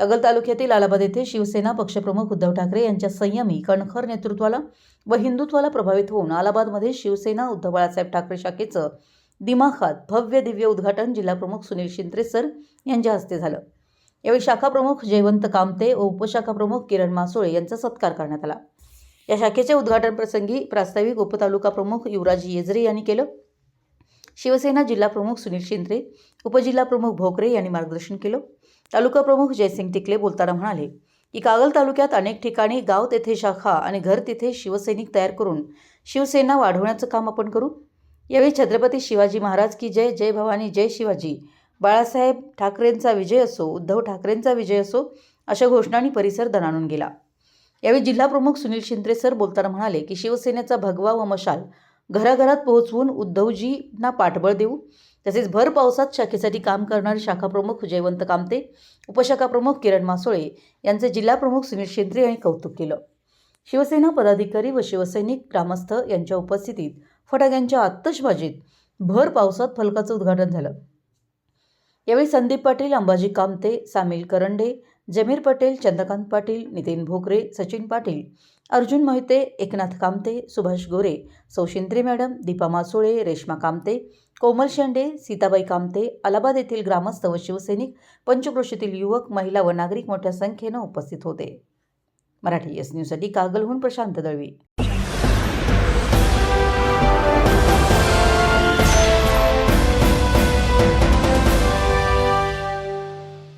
अगल तालुक्यातील आलाबाद येथे शिवसेना पक्षप्रमुख उद्धव ठाकरे यांच्या संयमी कणखर नेतृत्वाला व हिंदुत्वाला प्रभावित होऊन आलाबादमध्ये शिवसेना उद्धव बाळासाहेब ठाकरे शाखेचं दिमाखात भव्य दिव्य उद्घाटन जिल्हाप्रमुख सुनील शिंत्रे सर यांच्या हस्ते झालं. यावेळी शाखा प्रमुख जयवंत कामते व उपशाखा प्रमुख किरण मासोळे यांचा सत्कार करण्यात आला. या शाखेच्या उद्घाटन प्रसंगी प्रास्ताविक उपतालुका प्रमुख युवराज येजरे यांनी केलं. शिवसेना जिल्हा प्रमुख सुनील शिंद्रे उपजिल्हाप्रमुख भोकरे यांनी मार्गदर्शन केलं. तालुका प्रमुख जयसिंग टिकले बोलताना म्हणाले की कागल तालुक्यात अनेक ठिकाणी गाव तेथे शाखा आणि घर तिथे शिवसैनिक तयार करून शिवसेना वाढवण्याचं काम आपण करू. यावेळी छत्रपती शिवाजी महाराज की जय जय भवानी जय शिवाजी बाळासाहेब ठाकरेंचा विजय असो उद्धव ठाकरेंचा विजय असो अशा घोषणांनी परिसर दणाणून गेला. यावेळी जिल्हाप्रमुख सुनील शिंद्रे सर बोलताना म्हणाले की शिवसेनेचा भगवा व मशाल घराघरात पोहोचवून उद्धवजींना पाठबळ देऊ. तसेच भर पावसात शाखेसाठी काम करणारे शाखा प्रमुख जयवंत कामते उपशाखा प्रमुख किरण मासोळे यांचे जिल्हाप्रमुख सुनील शिंत्रे यांनी कौतुक केलं. शिवसेना पदाधिकारी व शिवसैनिक ग्रामस्थ यांच्या उपस्थितीत फटाक्यांच्या आतषबाजीत भर पावसात फलकाचं उद्घाटन झालं. यावेळी संदीप पाटील अंबाजी कामते सामील करंडे जमीर पटेल चंद्रकांत पाटील नितीन भोकरे सचिन पाटील अर्जुन मोहिते एकनाथ कामते सुभाष गोरे सौशिंद्रे मॅडम दीपा मासोळे रेश्मा कामते कोमल शेंडे सीताबाई कामते अलाहाबाद येथील ग्रामस्थ व शिवसैनिक पंचक्रोशीतील युवक महिला व नागरिक मोठ्या संख्येनं उपस्थित होते. मराठी एस न्यूजसाठी कागलहून प्रशांत दळवी.